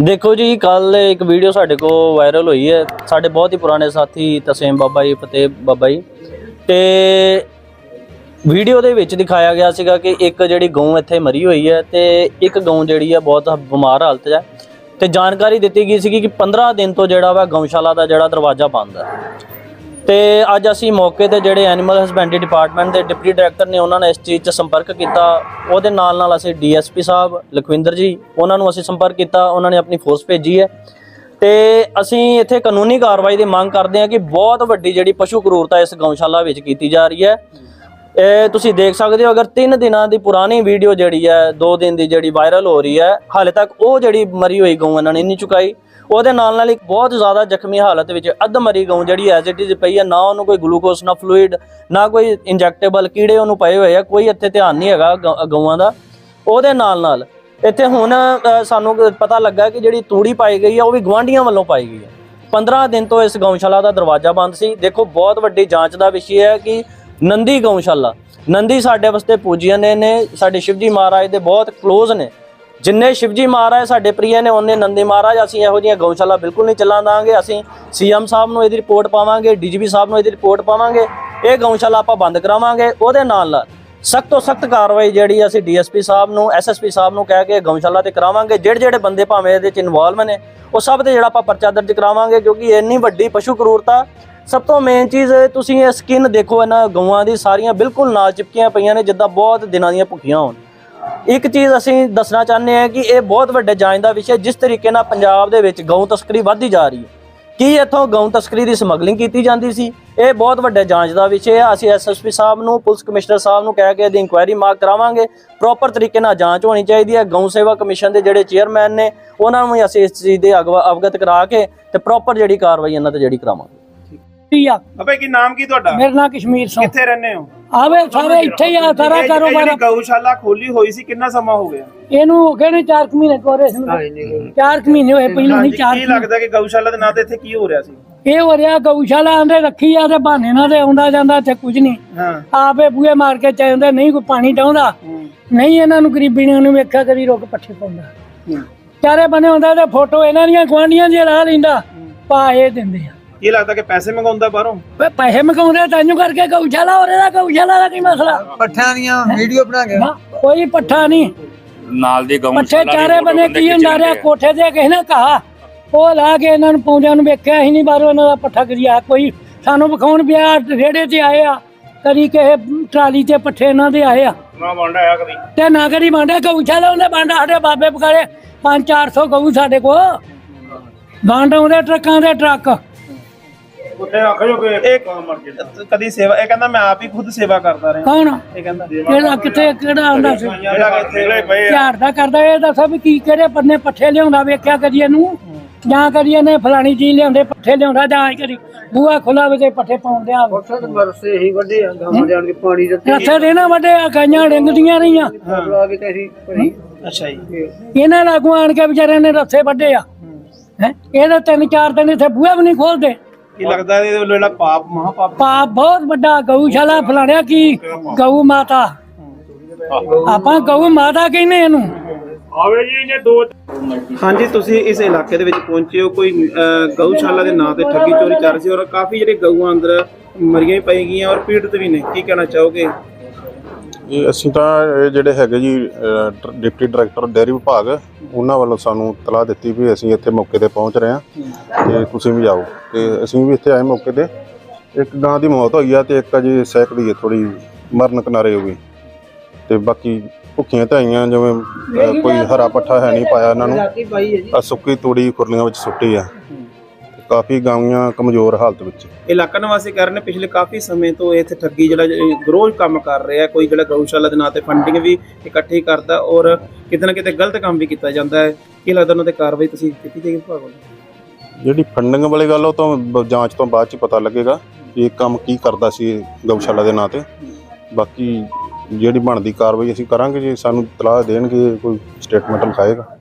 ਦੇਖੋ ਜੀ ਕੱਲ ਇੱਕ ਵੀਡੀਓ ਸਾਡੇ ਕੋਲ ਵਾਇਰਲ ਹੋਈ ਹੈ। ਸਾਡੇ ਬਹੁਤ ਹੀ ਪੁਰਾਣੇ ਸਾਥੀ ਤਸੀਮ ਬਾਬਾ ਜੀ, ਫਤਿਹ ਬਾਬਾ ਜੀ। ਤੇ ਵੀਡੀਓ ਦੇ ਵਿੱਚ ਦਿਖਾਇਆ ਗਿਆ ਸੀਗਾ ਕਿ ਇੱਕ ਜਿਹੜੀ ਗਊ ਇੱਥੇ ਮਰੀ ਹੋਈ ਹੈ ਤੇ ਇੱਕ ਗਊ ਜਿਹੜੀ ਹੈ ਬਹੁਤ ਬਿਮਾਰ ਹਾਲਤ 'ਚ ਹੈ। ਤੇ ਜਾਣਕਾਰੀ ਦਿੱਤੀ ਗਈ ਸੀਗੀ ਕਿ 15 ਦਿਨ ਤੋਂ ਜਿਹੜਾ ਵਾ ਗਊਸ਼ਾਲਾ ਦਾ ਜਿਹੜਾ ਦਰਵਾਜ਼ਾ ਬੰਦ ਹੈ। ਤੇ ਅੱਜ ਅਸੀਂ ਮੌਕੇ ਤੇ ਜਿਹੜੇ ਐਨੀਮਲ ਹਸਬੈਂਡਰੀ ਡਿਪਾਰਟਮੈਂਟ ਦੇ ਡਿਪਟੀ ਡਾਇਰੈਕਟਰ ਨੇ ਉਹਨਾਂ ਨੇ ਇਸ ਚੀਜ਼ 'ਚ ਸੰਪਰਕ ਕੀਤਾ। ਉਹਦੇ ਨਾਲ ਨਾਲ ਅਸੀਂ ਡੀਐਸਪੀ ਸਾਹਿਬ, ਲਖਵਿੰਦਰ ਜੀ, ਉਹਨਾਂ ਨੂੰ ਅਸੀਂ ਸੰਪਰਕ ਕੀਤਾ। ਉਹਨਾਂ ਨੇ ਆਪਣੀ ਫੋਰਸ ਭੇਜੀ ਹੈ। ਤੇ ਅਸੀਂ ਇੱਥੇ ਕਾਨੂੰਨੀ ਕਾਰਵਾਈ ਦੀ ਮੰਗ ਕਰਦੇ ਹਾਂ ਕਿ ਬਹੁਤ ਵੱਡੀ ਜਿਹੜੀ ਪਸ਼ੂ ਕਰੂਰਤਾ ਇਸ ਗਊਸ਼ਾਲਾ ਵਿੱਚ ਕੀਤੀ ਜਾ ਰਹੀ ਹੈ। ਇਹ ਤੁਸੀਂ ਦੇਖ ਸਕਦੇ ਹੋ, ਅਗਰ 3 ਦਿਨਾਂ ਦੀ ਪੁਰਾਣੀ ਵੀਡੀਓ ਜਿਹੜੀ ਹੈ 2 ਦਿਨ ਦੀ ਜਿਹੜੀ ਵਾਇਰਲ ਹੋ ਰਹੀ ਹੈ, ਹਾਲੇ ਤੱਕ ਉਹ ਜਿਹੜੀ ਮਰੀ ਹੋਈ ਗਊ ਇਹਨਾਂ ਨੇ ਨਹੀਂ ਚੁਕਾਈ। ਉਹਦੇ ਨਾਲ ਨਾਲ ਇੱਕ ਬਹੁਤ ਜ਼ਿਆਦਾ ਜ਼ਖਮੀ ਹਾਲਤ ਵਿੱਚ ਅੱਧ ਮਰੀ ਗਊ ਜਿਹੜੀ ਐਜ਼ ਇਟ ਇਜ਼ ਪਈ ਹੈ, ਨਾ ਉਹਨੂੰ ਕੋਈ ਗਲੂਕੋਸ, ਨਾ ਫਲੂਇਡ, ਨਾ ਕੋਈ ਇੰਜੈਕਟੇਬਲ ਕੀੜੇ ਉਹਨੂੰ ਪਏ ਹੋਏ ਆ, ਕੋਈ ਇੱਥੇ ਧਿਆਨ ਨਹੀਂ ਹੈਗਾ ਗ- ਗਊਆਂ ਦਾ। ਉਹਦੇ ਨਾਲ ਨਾਲ ਇੱਥੇ ਹੁਣ ਸਾਨੂੰ ਪਤਾ ਲੱਗਾ ਕਿ ਜਿਹੜੀ ਤੂੜੀ ਪਾਈ ਗਈ ਆ, ਉਹ ਵੀ ਗਵਾਂਢੀਆਂ ਵੱਲੋਂ ਪਾਈ ਗਈ ਹੈ 15 ਦਿਨ ਤੋਂ ਇਸ ਗਊਸ਼ਾਲਾ ਦਾ ਦਰਵਾਜ਼ਾ ਬੰਦ ਸੀ। ਦੇਖੋ, ਬਹੁਤ ਵੱਡੀ ਜਾਂਚ ਦਾ ਵਿਸ਼ੇ ਹੈ ਕਿ ਨੰਦੀ ਗਊਸ਼ਾਲਾ, ਨੰਦੀ ਸਾਡੇ ਵਾਸਤੇ ਪੂਜੀਆਂ ਨੇ, ਸਾਡੇ ਸ਼ਿਵਜੀ ਮਹਾਰਾਜ ਦੇ ਬਹੁਤ ক্লোਜ਼ ਨੇ। ਜਿੰਨੇ ਸ਼ਿਵਜੀ ਮਹਾਰਾਜ ਸਾਡੇ ਪ੍ਰਿਯ ਨੇ ਉਹਨੇ ਨੰਦੀ ਮਹਾਰਾਜ, ਅਸੀਂ ਇਹੋ ਜਿਹੀਆਂ ਗਊਸ਼ਾਲਾ ਬਿਲਕੁਲ ਨਹੀਂ ਚੱਲਣ ਦਾਂਗੇ। ਅਸੀਂ ਸੀਐਮ ਸਾਹਿਬ ਨੂੰ ਇਹਦੀ ਰਿਪੋਰਟ ਪਾਵਾਂਗੇ, ਡੀਜੀਪੀ ਸਾਹਿਬ ਨੂੰ ਇਹਦੀ ਰਿਪੋਰਟ ਪਾਵਾਂਗੇ। ਇਹ ਗਊਸ਼ਾਲਾ ਆਪਾਂ ਬੰਦ ਕਰਾਵਾਂਗੇ, ਉਹਦੇ ਨਾਲ ਨਾਲ ਸਖਤ ਤੋਂ ਸਖਤ ਕਾਰਵਾਈ ਜਿਹੜੀ ਅਸੀਂ ਡੀਐਸਪੀ ਸਾਹਿਬ ਨੂੰ, ਐਸਐਸਪੀ ਸਾਹਿਬ ਨੂੰ ਕਹਿ ਕੇ ਗਊਸ਼ਾਲਾ ਤੇ ਕਰਾਵਾਂਗੇ। ਜਿਹੜੇ ਜਿਹੜੇ ਬੰਦੇ ਭਾਵੇਂ ਇਹਦੇ ਚ ਇਨਵੋਲਵ ਨੇ, ਉਹ ਸਭ ਤੇ ਜਿਹੜਾ ਆਪਾਂ ਪਰਚਾ ਦਰਜ ਕਰਾਵਾਂਗੇ, ਕਿਉਂਕਿ ਇੰਨੀ ਵੱਡੀ ਪਸ਼ੂ ਕਰੂਰਤਾ, ਸਭ ਤੋਂ ਮੇਨ ਚੀਜ਼ ਤੁਸੀਂ ਇਹ ਸਕਿਨ ਦੇਖੋ, ਇਹਨਾਂ ਗਊਆਂ ਦੀ ਸਾਰੀਆਂ ਬਿਲਕੁਲ ਨਾਲ ਚਿਪਕੀਆਂ ਪਈਆਂ ਨੇ, ਜਿੱਦਾਂ ਬਹੁਤ ਦਿਨਾਂ ਦੀਆਂ ਭੁੱਖੀਆਂ ਹੋਣ। ਇੱਕ ਚੀਜ਼ ਅਸੀਂ ਦੱਸਣਾ ਚਾਹੁੰਦੇ ਹਾਂ ਕਿ ਇਹ ਬਹੁਤ ਵੱਡੇ ਜਾਂਚ ਦਾ ਵਿਸ਼ਾ ਜਿਸ ਤਰੀਕੇ ਨਾਲ ਪੰਜਾਬ ਦੇ ਵਿੱਚ ਗਊ ਤਸਕਰੀ ਵੱਧਦੀ ਜਾ ਰਹੀ ਹੈ। ਕੀ ਇੱਥੋਂ ਗਊ ਤਸਕਰੀ ਦੀ ਸਮਗਲਿੰਗ ਕੀਤੀ ਜਾਂਦੀ ਸੀ? ਇਹ ਬਹੁਤ ਵੱਡੇ ਜਾਂਚ ਦਾ ਵਿਸ਼ਾ ਹੈ। ਅਸੀਂ ਐਸਐਸਪੀ ਸਾਹਿਬ ਨੂੰ ਪੁਲਿਸ ਕਮਿਸ਼ਨਰ ਸਾਹਿਬ ਨੂੰ ਕਹਿ ਕੇ ਇਹਦੀ ਇਨਕੁਆਇਰੀ ਮਾਰਕ ਕਰਾਵਾਂਗੇ। ਪ੍ਰੋਪਰ ਤਰੀਕੇ ਨਾਲ ਜਾਂਚ ਹੋਣੀ ਚਾਹੀਦੀ ਹੈ। ਗਊ ਸੇਵਾ ਕਮਿਸ਼ਨ ਦੇ ਜਿਹੜੇ ਚੇਅਰਮੈਨ ਨੇ ਉਹਨਾਂ ਨੂੰ ਅਸੀਂ ਇਸ ਚੀਜ਼ ਦੇ ਅਗਵਾ- ਅਵਗਤ ਕਰਾ ਕੇ ਤੇ ਪ੍ਰੋਪਰ ਜਿਹੜੀ ਕਾਰਵਾਈ ਇਹਨਾਂ ਤੇ ਜਿਹੜੀ ਕਰਾਵਾਂਗੇ। ਕੀ ਆ। ਅਬੇ ਕੀ ਨਾਮ ਕੀ ਤੁਹਾਡਾ? ਮੇਰਾ ਨਾਂ ਕਸ਼ਮੀਰ ਸਿੰਘ। ਕਿੱਥੇ ਰਹਿੰਦੇ ਹੋ? ਆਵੇ ਸਾਰੇ ਇੱਥੇ ਹੀ ਆ ਸਾਰਾ ਕਾਰੋਬਾਰ ਗਊਸ਼ਾਲਾ ਖੋਲੀ ਹੋਈ ਸੀ ਕਿੰਨਾ ਸਮਾਂ ਹੋ ਗਿਆ? ਇਹਨੂੰ ਹੋ ਗਏ ਨੇ 4 ਮਹੀਨੇ ਕੋਰੇ ਸੀ? 4 ਮਹੀਨੇ ਹੋਏ ਪਹਿਲਾਂ ਨਹੀਂ ਹਾਂਜੀ, 4 ਕੀ ਲੱਗਦਾ ਕਿ ਗਊਸ਼ਾਲਾ ਦੇ ਨਾਂ ਤੇ ਇੱਥੇ ਕੀ ਹੋ ਰਿਹਾ ਸੀ? ਇਹ ਹੋ ਰਿਹਾ ਗਊਸ਼ਾਲਾ ਆਂਦੇ ਰੱਖੀ ਆ ਤੇ ਬਹਾਨੇ ਨਾਲ ਤੇ ਆਉਂਦਾ ਜਾਂਦਾ ਇੱਥੇ ਕੁਝ ਨਹੀਂ। ਹਾਂ। ਆਪੇ ਬੂਏ ਮਾਰ ਕੇ ਚਾਹੁੰਦੇ ਨਹੀਂ ਕੋਈ ਪਾਣੀ ਡਾਉਂਦਾ ਨਹੀਂ ਇਹਨਾਂ ਨੂੰ ਗਰੀਬੀ ਨੇ ਉਹਨੂੰ ਵੇਖਿਆ ਕਦੀ ਰੁੱਕ ਪੱਠੇ ਪਾਉਂਦਾ। ਹੂੰ। ਚਾਰੇ ਬਣੇ ਹੁੰਦਾ ਤੇ ਫੋਟੋ ਇਹਨਾਂ ਦੀਆਂ ਗਵਾਂਢੀਆਂ ਦੀ ਲਾ ਲੈਂਦਾ ਪਾ ਇਹ ਦਿੰਦੇ ਆ। ਕੀ ਲੱਗਦਾ ਕਿ ਪੈਸੇ ਮੰਗਾਉਂਦਾ ਬਾਹਰੋਂ। ਵੇ ਪੈਸੇ ਮਕਾਉਂਦੇ ਤਾਂਯੂ ਕਰਕੇ ਗਊਸ਼ਾਲਾ ਹੋ ਰਿਹਾ ਗਊਸ਼ਾਲਾ ਦਾ ਕੀ ਮਸਲਾ? ਪੱਠਿਆਂ ਦੀਆਂ ਵੀਡੀਓ ਬਣਾ ਕੇ। ਨਾ, ਕੋਈ ਪੱਠਾ ਨਹੀਂ। ਨਾਲ ਦੀ ਗਊ ਪੱਠੇ ਚਾਰੇ ਬਨੇ ਕੀ ਹੁੰਦਾ ਰਿਹਾ? ਕੋਠੇ ਤੇ ਕਿਸੇ ਨੇ ਕਹਾ ਉਹ ਲਾ ਕੇ ਇਹਨਾਂ ਨੂੰ ਪੌਂਦਿਆਂ ਨੂੰ ਵੇਖਿਆ ਹੀ ਨਹੀਂ ਬਾਹਰੋਂ ਇਹਨਾਂ ਦਾ ਪੱਠਾ ਕਰਿਆ ਕੋਈ ਸਾਨੂੰ ਵਿਖਾਉਣ ਪਿਆ ਰੇੜੇ ਤੇ ਆਏ ਆ ਕਦੀ ਕਿਸੇ ਟਰਾਲੀ ਤੇ ਪੱਠੇ ਇਹਨਾਂ ਦੇ ਆਏ ਆ। ਨਾ ਵੰਡਾ ਆਇਆ ਕਦੀ। ਤੇ ਨਾ ਕਦੀ ਬਾਂਡਾ ਗਊਸ਼ਾਲਾ ਉਹਨੇ ਬਾਂਡਾ ਸਾਡੇ ਬਾਬੇ ਪਕਾਰੇ 5-400 ਗਊ ਸਾਡੇ ਕੋ ਬਾਂਡਾ ਉਹਦੇ ਟਰੱਕਾਂ ਦੇ ਟਰੱਕ। ਉੱਥੇ ਆਖਿਓ ਕਿ ਇੱਕ ਕਦੀ ਸੇਵਾ ਇਹ ਕਹਿੰਦਾ ਮੈਂ ਆਪ ਹੀ ਖੁਦ ਸੇਵਾ ਕਰਦਾ ਰਿਹਾ। ਕੌਣ? ਇਹ ਕਹਿੰਦਾ। ਕਿਹੜਾ ਕਿੱਥੇ ਕਿਹੜਾ ਆਂਦਾ ਸੀ? ਜਿਹੜਾ ਕਿ ਇੱਥੇ ਪਏ ਝਾੜ ਦਾ ਕਰਦਾ ਇਹ ਦੱਸੋ ਵੀ ਕੀ ਕਿਹੜੇ ਪੰਨੇ ਪੱਠੇ ਲਿਆਉਂਦਾ ਵੇਖਿਆ ਕਦੀ ਇਹਨੂੰ? ਜਾਂ ਕਦੀ ਇਹਨੇ ਫਲਾਣੀ ਚੀਜ਼ ਲਿਆਉਂਦੇ ਪੱਠੇ ਲਿਆਉਂਦਾ ਜਾਂ ਕਦੀ ਬੂਆ ਖੁੱਲਾ ਵਿੱਚ ਪੱਠੇ ਪਾਉਂਦੇ ਆ। ਬਰਸੇ ਹੀ ਵੱਡੇ ਆ ਗਾਵਾਂ ਜਾਣ ਕੇ ਪਾਣੀ ਦਿੱਤੇ। ਰੱਥੇ ਦੇ ਨਾ ਵੱਡੇ ਆ ਗਾਈਆਂ ਡਿੰਗਦੀਆਂ ਰਹੀਆਂ। ਲਾ ਕੇ ਤੇ ਅਸੀਂ ਭਰੀ। ਅੱਛਾ ਜੀ। ਇਹਨਾਂ ਲਾਗੂ ਆਣ ਕੇ ਵਿਚਾਰਿਆਂ ਨੇ ਰੱਥੇ ਵੱਡੇ ਆ। ਹੈ। ਇਹਦੇ ਤਿੰਨ ਚਾਰ ਦਿਨ ਇੱਥੇ ਬੂਹੇ ਵੀ ਨਹੀਂ ਖੋਲਦੇ ਕੀ ਲੱਗਦਾ ਇਹਦੇ ਵੱਲੋਂ ਜਿਹੜਾ ਪਾਪ ਮਹਾ ਪਾਪ ਬਹੁਤ ਵੱਡਾ ਗਊਸ਼ਾਲਾ ਫਲਾਣਿਆ ਕੀ? ਗਊ ਮਾਤਾ। ਆਪਾਂ ਗਊ ਮਾਤਾ ਕਹਿੰਦੇ ਇਹਨੂੰ। ਹਾਂਜੀ ਤੁਸੀਂ ਇਸ ਇਲਾਕੇ ਦੇ ਵਿੱਚ ਪਹੁੰਚੇ ਹੋ ਕੋਈ ਅਹ, ਗਊਸ਼ਾਲਾ ਦੇ ਨਾਂ ਤੇ ਠੱਗੀ ਚੋਰੀ ਚੱਲ ਰਹੀ ਸੀ ਔਰ ਕਾਫੀ ਜਿਹੜੇ ਗਊਆਂ ਅੰਦਰ ਮਰੀਆਂ ਵੀ ਪਈ ਗਈਆਂ ਔਰ ਪੀੜਤ ਵੀ ਨੇ। ਕੀ ਕਹਿਣਾ ਚਾਹੋਗੇ? ਇਹ ਅਸੀਂ ਤਾਂ ਇਹ ਜਿਹੜੇ ਹੈਗੇ ਜੀ ਅਹ, ਡਿਪਟੀ ਡਾਇਰੈਕਟਰ ਡੇਅਰੀ ਵਿਭਾਗ ਉਹਨਾਂ ਵੱਲੋਂ ਸਾਨੂੰ ਤਲਾਹ ਦਿੱਤੀ ਵੀ ਅਸੀਂ ਇੱਥੇ ਮੌਕੇ ਤੇ ਪਹੁੰਚ ਰਹੇ ਹਾਂ ਤੇ ਤੁਸੀਂ ਵੀ ਆਓ। ਤੇ ਅਸੀਂ ਵੀ ਇੱਥੇ ਆਏ ਮੌਕੇ ਤੇ। ਇੱਕ ਗਾਂ ਦੀ ਮੌਤ ਹੋਈ ਆ ਤੇ ਇੱਕ ਅਜੇ ਸਹਿਕ ਦੀ ਥੋੜੀ ਮਰਨ ਕਿਨਾਰੇ ਹੋ ਗਈ। ਤੇ ਬਾਕੀ ਭੁੱਖੀਆਂ ਤਾਂ ਆਈਆਂ ਜਿਵੇਂ ਅਹ, ਕੋਈ ਹਰਾ ਪੱਠਾ ਹੈ ਨਹੀਂ ਪਾਇਆ ਇਹਨਾਂ ਨੂੰ। ਆ ਸੁੱਕੀ ਤੂੜੀ ਖੁਰਲੀਆਂ ਵਿੱਚ ਸੁੱਟੀ ਆ। ਕਾਫੀ ਗਾਂਆਂ ਕਮਜ਼ੋਰ ਹਾਲਤ ਵਿੱਚ। ਇਲਾਕਾ ਨਿਵਾਸੀ ਕਹਿ ਰਹੇ ਨੇ ਪਿਛਲੇ ਕਾਫੀ ਸਮੇਂ ਤੋਂ ਇੱਥੇ ਠੱਗੀ ਜਿਹੜਾ ਗਰੋਹ ਕੰਮ ਕਰ ਰਿਹਾ ਕੋਈ ਜਿਹੜਾ ਗਊਸ਼ਾਲਾ ਦੇ ਨਾਂ ਤੇ ਫੰਡਿੰਗ ਵੀ ਇਕੱਠੀ ਕਰਦਾ ਔਰ ਕਿਤੇ ਨਾ ਕਿਤੇ ਗਲਤ ਕੰਮ ਵੀ ਕੀਤਾ ਜਾਂਦਾ ਹੈ। ਕੀ ਲੱਗਦਾ ਉਹਨਾਂ ਤੇ ਕਾਰਵਾਈ ਤੁਸੀਂ ਕੀਤੀ ਜਾਏਗੀ ਵਿਭਾਗ ਵੱਲੋਂ? ਜਿਹੜੀ ਫੰਡਿੰਗ ਵਾਲੀ ਗੱਲ ਉਹ ਤਾਂ ਜਾਂਚ ਤੋਂ ਬਾਅਦ ਚ ਪਤਾ ਲੱਗੇਗਾ ਕਿ ਇਹ ਕੰਮ ਕੀ ਕਰਦਾ ਸੀ ਗਊਸ਼ਾਲਾ ਦੇ ਨਾਂ ਤੇ। ਬਾਕੀ ਜਿਹੜੀ ਬਣਦੀ ਕਾਰਵਾਈ ਅਸੀਂ ਕਰਾਂਗੇ ਜੇ ਸਾਨੂੰ ਤਲਾਹ ਦੇਣਗੇ ਕੋਈ ਸਟੇਟਮੈਂਟ ਲਿਖਾਏਗਾ।